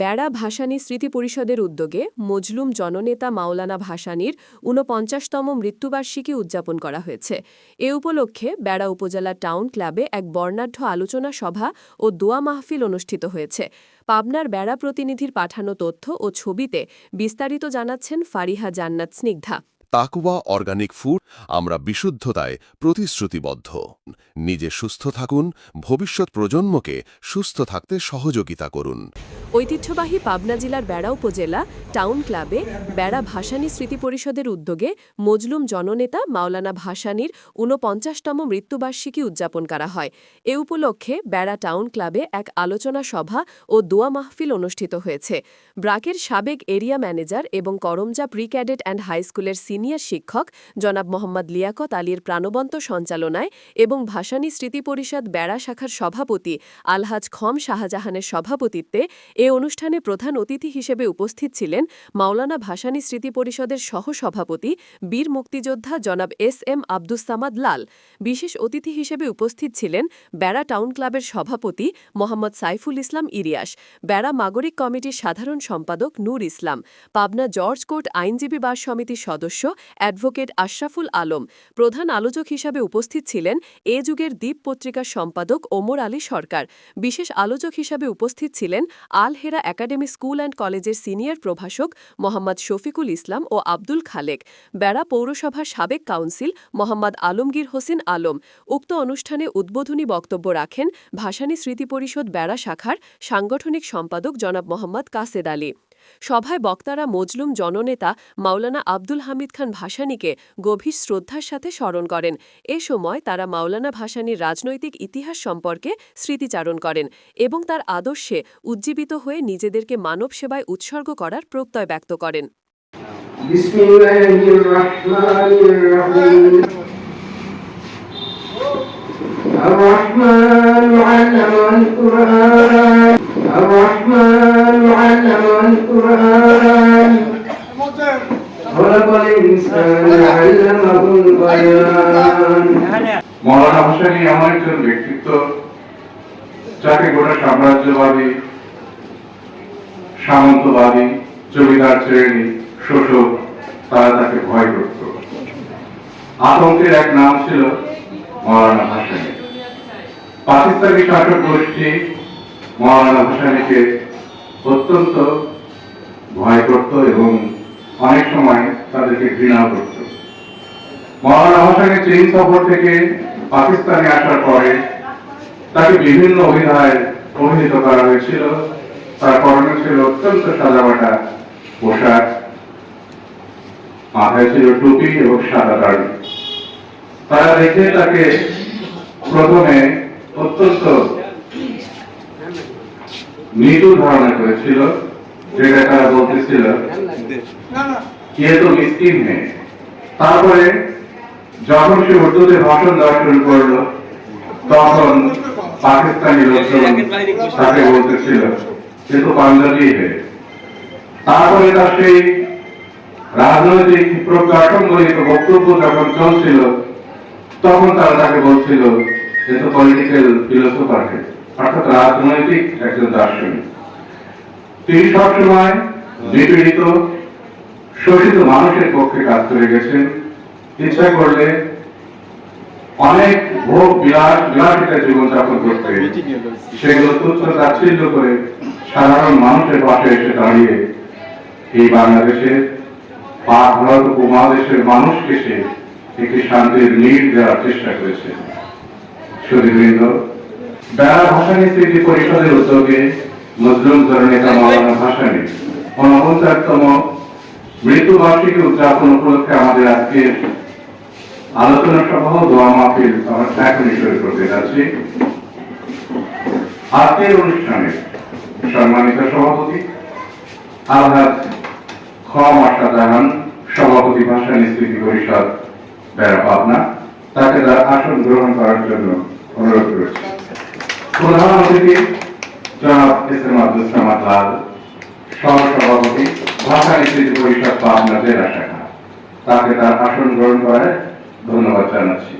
বেড়া ভাসানী স্মৃতি পরিষদের উদ্যোগে মজলুম জননেতা মাওলানা ভাসানীর ঊনপঞ্চাশতম মৃত্যুবার্ষিকী উদযাপন করা হয়েছে। এ উপলক্ষে বেড়া উপজেলা টাউন ক্লাবে এক বর্ণাঢ্য আলোচনা সভা ও দোয়া মাহফিল অনুষ্ঠিত হয়েছে। পাবনার বেড়া প্রতিনিধির পাঠানো তথ্য ও ছবিতে বিস্তারিত জানাচ্ছেন ফারিহা জান্নাত স্নিগ্ধা। তাকুয়া অর্গানিক ফুড, আমরা বিশুদ্ধতায় প্রতিশ্রুতিবদ্ধ। নিজে সুস্থ থাকুন, ভবিষ্যৎ প্রজন্মকে সুস্থ থাকতে সহযোগিতা করুন। ঐতিহ্যবাহী পাবনা জেলার বেড়া উপজেলা টাউন ক্লাবে বেড়া ভাসানী স্মৃতি পরিষদের উদ্যোগে মজলুম জননেতা মাওলানা ভাসানীর ঊনপঞ্চাশতম মৃত্যুবার্ষিকী উদযাপন করা হয়। এ উপলক্ষে বেড়া টাউন ক্লাবে এক আলোচনা সভা ও দোয়া মাহফিল অনুষ্ঠিত হয়েছে। ব্রাকের সাবেক এরিয়া ম্যানেজার এবং Karamja pre cadet and high স্কুলের সিনিয়র শিক্ষক জনাব মোহাম্মদ লিয়াকত আলীর প্রাণবন্ত সঞ্চালনায় এবং ভাসানী স্মৃতি পরিষদ বেড়া শাখার সভাপতি আলহাজ খম শাহজাহানের সভাপতিত্বে এ অনুষ্ঠানে প্রধান অতিথি হিসেবে উপস্থিত ছিলেন মাওলানা ভাসানী স্মৃতি পরিষদের সহসভাপতি, বীর মুক্তিযোদ্ধা জনাব এস এম আব্দুস সামাদ লাল। বিশেষ অতিথি হিসেবে উপস্থিত ছিলেন ব্যারা টাউন ক্লাবের সভাপতি মোহাম্মদ সাইফুল ইসলাম ইরিয়াস বেড়া নাগরিক কমিটির সাধারণ সম্পাদক নূর ইসলাম, পাবনা জর্জ কোর্ট আইনজীবী বার সমিতির সদস্য অ্যাডভোকেট আশরাফুল আলম। প্রধান আলোচক হিসাবে উপস্থিত ছিলেন এ যুগের দ্বীপ পত্রিকার সম্পাদক ওমর আলী সরকার। বিশেষ আলোচক হিসাবে উপস্থিত ছিলেন Al Hera academy school and কলেজের সিনিয়র প্রভাষক মোহাম্মদ শফিকুল ইসলাম ও আব্দুল খালেক, বেড়া পৌরসভার সাবেক কাউন্সিল মোহাম্মদ আলমগীর হোসেন আলম। উক্ত অনুষ্ঠানে উদ্বোধনী বক্তব্য রাখেন ভাসানী স্মৃতি পরিষদ বেড়া শাখার সাংগঠনিক সম্পাদক জনাব মোহাম্মদ কাসেদ আলী। সভায় বক্তারা মজলুম জননেতা মাওলানা আব্দুল হামিদ খান ভাসানীকে গভীর শ্রদ্ধার সাথে স্মরণ করেন এ সময় তারা মাওলানা ভাসানীর রাজনৈতিক ইতিহাস সম্পর্কে স্মৃতিচারণ করেন এবং তার আদর্শে উজ্জীবিত হয়ে নিজেদেরকে মানব সেবায় উৎসর্গ করার প্রত্যয় ব্যক্ত করেন بسم الله الرحمن الرحيم الرحمن علم القرآن الرحمن علم القرآن خلق الإنسان علمه البيان মৌলানা হোসেন এমন একজন ব্যক্তিত্ব যাকে গোটা সাম্রাজ্যবাদী সামন্তবাদী জমিদার শ্রেণী শোষক তারা তাকে ভয় করত আতঙ্কের এক নাম ছিল মৌলানা হোসেন পাকিস্তানি শাসক গোষ্ঠী মৌলানা হোসেনকে অত্যন্ত ভয় করত এবং অনেক সময় তাদেরকে ঘৃণা করত। মৌলানা হোসেনের চীন সফর থেকে পাকিস্তানে আসার পরে তাকে বিভিন্ন অভিধায় অভিহিত করা হয়েছিল। তার পরনে ছিল অত্যন্ত সাজাবাটা পোশাক, মাথায় ছিল টুপি এবং সাদা দাড়ি। তারা দেখে তাকে প্রথমে অত্যন্ত মৃদু ধারণা করেছিল, যেটা তারা বলতেছিল কে তো মিসকিন হে তারপরে যখন সে উর্দুতে ভাষণ দেওয়া শুরু করল, তখন পাকিস্তানি লোকজন তাকে বলতেছিল, সে তো পাঞ্জাবি তারপরে তার সেই রাজনৈতিক প্রকাশনগত বক্তব্য যখন চলছিল, তখন তারা তাকে বলছিল সে তো পলিটিক্যাল ফিলোসফার অর্থাৎ রাজনৈতিক একজন দার্শনিক। তিনি সবসময় নিপীড়িত শোষিত মানুষের পক্ষে কাজ করে গেছেন। ইচ্ছা করলে অনেক ভোগ বিলাস, বিলাসিতা জীবনযাপন করতে সেগুলো তুচ্ছ তাচ্ছিল্য করে সাধারণ মানুষের পাশে এসে দাঁড়িয়ে এই বাংলাদেশের পাক ভারত উপমহাদেশের মানুষকে সে একটি শান্তির নীড় দেওয়ার চেষ্টা করেছে। সুদীবৃন্দ বেড়া ভাসানী স্মৃতি পরিষদের উদ্যোগে মুসলিম জননেতা মাওলানা ভাসানী ঊনপঞ্চাশতম মৃত্যুবার্ষিকী উদযাপন উপলক্ষে আমাদের আজকের আলোচনা সভা দোয়া মাহফিল আমরা এখনই শুরু করতে যাচ্ছি। আজকের অনুষ্ঠানে সম্মানিত সভাপতি আলহাজ খম আশাজাহান, সভাপতি ভাষা স্মৃতি পরিষদ বেড়া পাবনা, তাকে তার আসন গ্রহণ করার জন্য অনুরোধ করেছি। প্রধানমন্ত্রীকে জনাব এস এম আব্দুল সামাদ লাল সহসভাপতি ভাষা নেতৃত্ব পরিষদ পাবনা জেলা শাখা। তাকে তার আসন গ্রহণ করায় ধন্যবাদ জানাচ্ছি।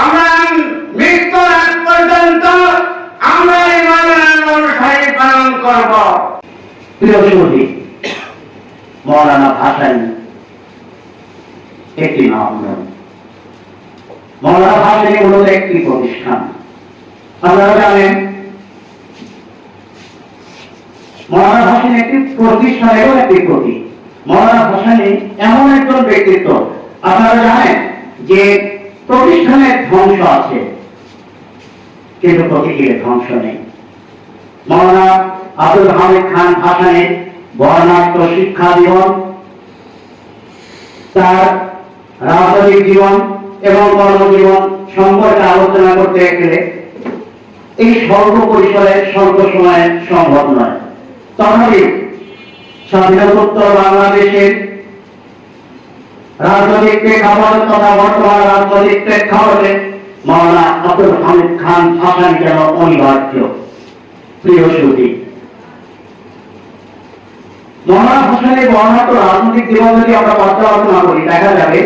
আমরা মৃত্যুর আগ পর্যন্ত আমরা এই মানুষ পালন করব। প্রিয় মূলত একটি প্রতিষ্ঠান। আপনারা জানেন, মৌলানা ভাসানী একটি প্রতিষ্ঠান একটি প্রতীক। মৌলানা ভাসানী এমন একজন ব্যক্তিত্ব। আপনারা জানেন যে প্রতিষ্ঠানের ধ্বংস আছে, কিন্তু প্রতীকের ধ্বংস নেই। মৌলানা আব্দুল হামিদ খান ভাসানের বর্ণাঢ্য শিক্ষা জীবন, তার রাজনৈতিক জীবন এবং কর্মজীবন সম্পর্কে আলোচনা করতে গেলে এই স্বল্প পরিসরে স্বল্প সময়ে সম্ভব নয়। তথাপি স্বাধীনোত্তর বাংলাদেশের রাজনৈতিক প্রেক্ষাপট তথা বর্তমান রাজনৈতিক প্রেক্ষাপটে মৌলানা আব্দুল হামিদ খান ভাসানি যেন অনিবার্য। প্রিয় সুদী মহারাজ হোসেনের বর্ণাঢ্য রাজনৈতিক জীবন যদি আমরা পর্যালোচনা করি, দেখা যাবে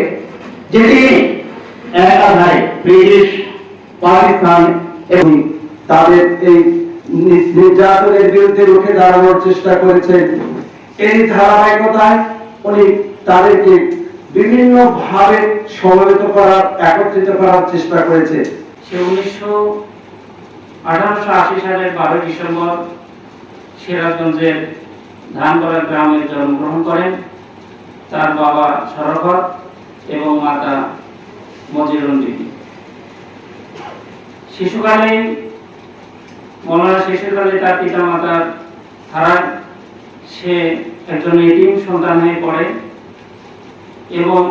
যে তিনি একাধারে ব্রিটিশ, পাকিস্তান এবং তাদের এই নির্যাতনের বিরুদ্ধে রুখে দাঁড়ানোর চেষ্টা করেছেন। এই ধারাবাহিকতায় উনি তাদেরকে বিভিন্ন ভাবে সমবেত করার, একত্রিত করার চেষ্টা করেছে। সে উনিশশো আঠারোশো আশি সালের বারোই ডিসেম্বর সিরাজগঞ্জের ধানগড়া গ্রামে জন্মগ্রহণ করেন। তার বাবা সরফত এবং মাতা মজিরুন বিবি শিশুকালে, মৌলানা শিশুকালে তার পিতা মাতার হারান সে একজন এটিম সন্তান হয়ে পড়ে এবং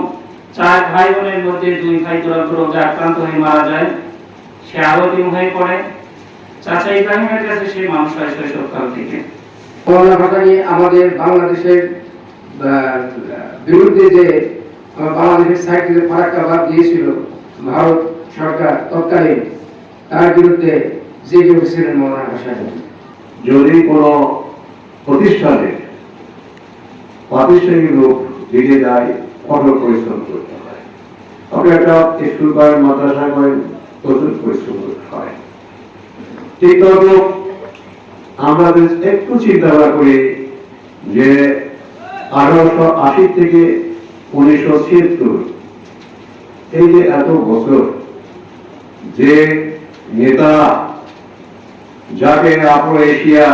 চার ভাই বোনের মধ্যে দুই ভাই দুরন্ত রোগে আক্রান্ত হয়ে মারা যায়। সে আরও দিন হয়ে পড়ে। চাচা ইব্রাহিমের কাছে সে মানুষ হয় শৈশবকাল থেকে। করোনা ঘটনা আমাদের বাংলাদেশের বিরুদ্ধে যে বাংলাদেশের ফারাক্কা বাদ দিয়েছিল ভারত সরকার তৎকালীন। তার বিরুদ্ধে জেগে উঠেছিলেন মৌলানা ভাসানী যদি কোনো প্রতিষ্ঠানে প্রাতিষ্ঠানিক লোক দিকে যায়, কঠোর পরিশ্রম করতে হয়। আপনি একটা স্কুল করেন মাদ্রাসা করেন প্রচুর পরিশ্রম করতে হয়। ঠিক তদ্রূপ আমরা একটু চিন্তা করি যে আঠারোশো আশি থেকে উনিশশো ছিয়াত্তর। এই যে এত বছর যে নেতা যাকে আফ্রো এশিয়া,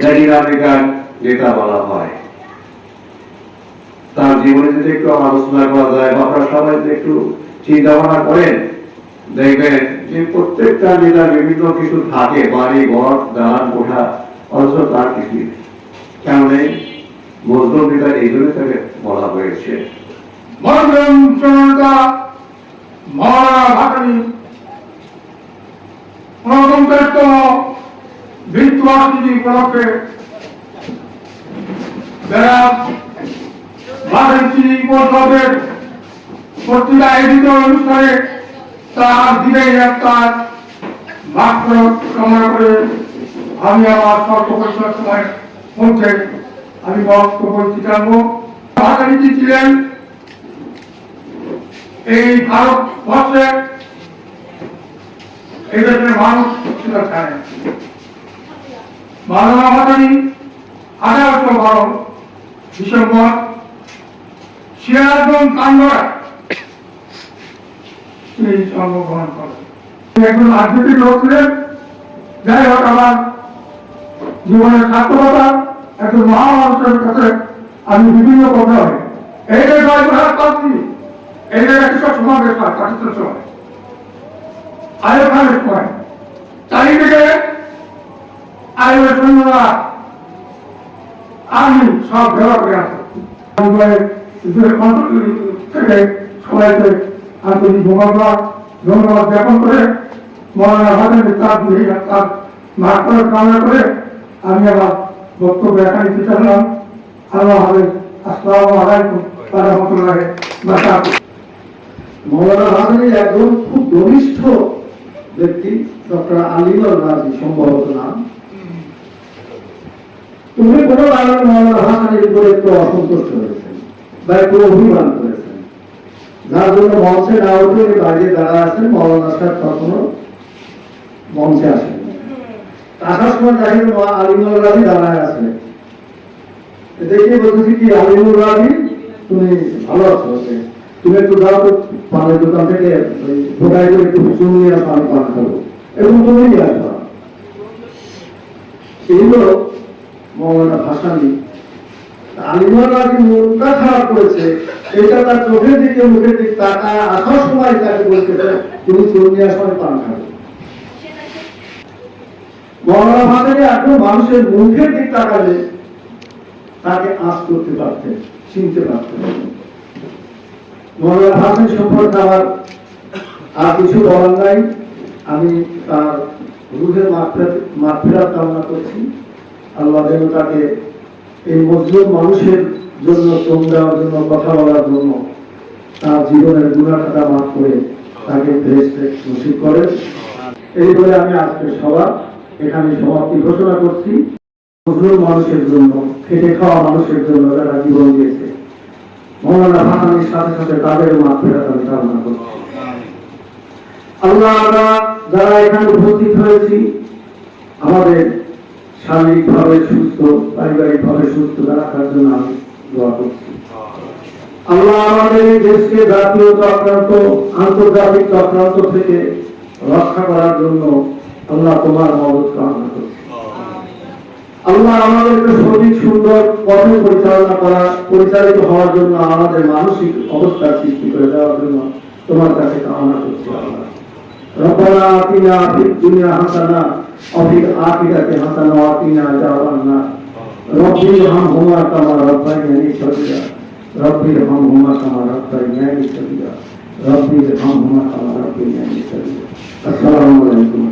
ল্যাটিন আমেরিকান নেতা বলা হয়, তার জীবনে যদি একটু আলোচনা করা যায় বা আপনারা সবাই যদি একটু চিন্তা ভাবনা করেন, দেখবেন যে প্রত্যেকটা নেতার বিভিন্ন কিছু থাকে, বাড়ি, ঘর, দান কোঠা অথচ তার কিছু নেই। মজলুম নেতা এই জন্য তাকে বলা হয়েছে। মরম জনতা মহারা ভাটানি ঊনপঞ্চাশতম মৃত্যুবার্ষিকী উপলক্ষে। যারা ভারতী পরিষদের পত্রিকা আয়োজিত অনুষ্ঠানে তার দিনে তার মাত্র কামনা করে আমি আমার স্বল্প পরিসর সময়ের মধ্যে আমি বক্তব্য দিতে টানবো ভাটানিজি ছিলেন এই ভারতবর্ষে এই দেশের মানুষ ছিল জানে। বাংলা ভাষানি আঠারোশো বারো ডিসেম্বর সিরাজগঞ্জ কান্দরা তিনি জন্মগ্রহণ করেন। একজন রাজনীতির লোক ছিলেন। যাই হোক, আমার জীবনের সার্থকতা একজন মহামানুষের কাছে আমি বিভিন্ন কথা এই যে নয় ভারত এই জায়গায় কৃষক সমাবেশ হয় সময় আয়ো খানের চারিদিকে আয়ো সৈন্যরা আর্মি সব ভেড়া করে আসে। থেকে সবাইকে আন্তরিক মোকাবিলা ধন্যবাদ জ্ঞাপন করে মৌলানা ভাবেন তার দিয়ে তার মা কামনা করে আমি আমার বক্তব্য এখানে দিতে চাইলাম। আল্লাহ হাফেজ, আসসালামু আলাইকুম। রাহমাতুল্লাহি ওয়া বারাকাতুহু। মৌলানা ভাসানীর একজন খুব ঘনিষ্ঠ ব্যক্তি, ডক্টর আলিমুল রাজি, সম্ভবত নাম। তুমি কোনো কারণে মৌলানা ভাসানীর উপরে একটু অসন্তুষ্ট হয়েছেন বা একটু অভিমান করেছেন। যার জন্য মঞ্চে না উঠে উনি বাইরে দাঁড়া আছেন, মৌলানা সাহেব কখনো মঞ্চে আসেন আসার সময় দেখেন আলিমুল রাজি দাঁড়ায় আছে। দেখে বলতেছি কি আলিমুর রাজি? তুমি ভালো আছো। তুমি একটু যাও তো, পানের দোকান থেকে ভোগাই করে একটু চুন নিয়ে আমি পান খাব এবং তুমি নিয়ে আসবা এইগুলো মৌলানা ভাসানি। আলিমুর রাজি মুখটা খারাপ করেছে, এটা তার চোখের দিকে, মুখের দিকে তাকা আসার সময় তাকে বলতেছে তুমি চুন নিয়ে আসো, আমি পান খাব। মৌলানা ভাসানি একদম মানুষের মুখের দিক তাকালে তাকে আঁচ করতে পারতেন, চিনতে পারতেন। হাসান সম্পর্কে আমার আর কিছু বলার নাই। আমি তার রুহের কামনা করছি। আল্লাহ যেন তাকে এই মজলুম মানুষের জন্য, শ্রম দেওয়ার জন্য, কথা বলার জন্য তার জীবনের গুণাখাতা মাফ করে তাকে নসিব করেন। এই বলে আমি আজকে সভা এখানে সমাপ্তি ঘোষণা করছি। মজলুম মানুষের জন্য, খেটে খাওয়া মানুষের জন্য যারা জীবন দিয়েছে মৌলানা সাথে সাথে তাদের মা ফেরত আমি কামনা করছি। আল্লাহ আমরা যারা এখানে উপস্থিত হয়েছি, আমাদের সুস্থ, পারিবারিকভাবে রাখার জন্য আমি দোয়া করছি। আল্লাহ আমাদের দেশকে জাতীয় চক্রান্ত আন্তর্জাতিক চক্রান্ত থেকে রক্ষা করার জন্য আল্লাহ তোমার মদত কামনা আল্লাহ আমাদেরকে সঠিক সুন্দর পথে পরিচালনা করা পরিচালিত হওয়ার জন্য আমাদের মানসিক অবস্থার সৃষ্টি করে দেওয়ার জন্য তোমার কাছে কামনা করছি আল্লাহ ربنا آتنا في الدنيا حسنة وفي الآخرة حسنة وقنا عذاب النار رب ارحمهما كما ربياني صغيرا رب ارحمهما كما ربياني صغيرا رب ارحمهما كما ربياني صغيرا السلام عليكم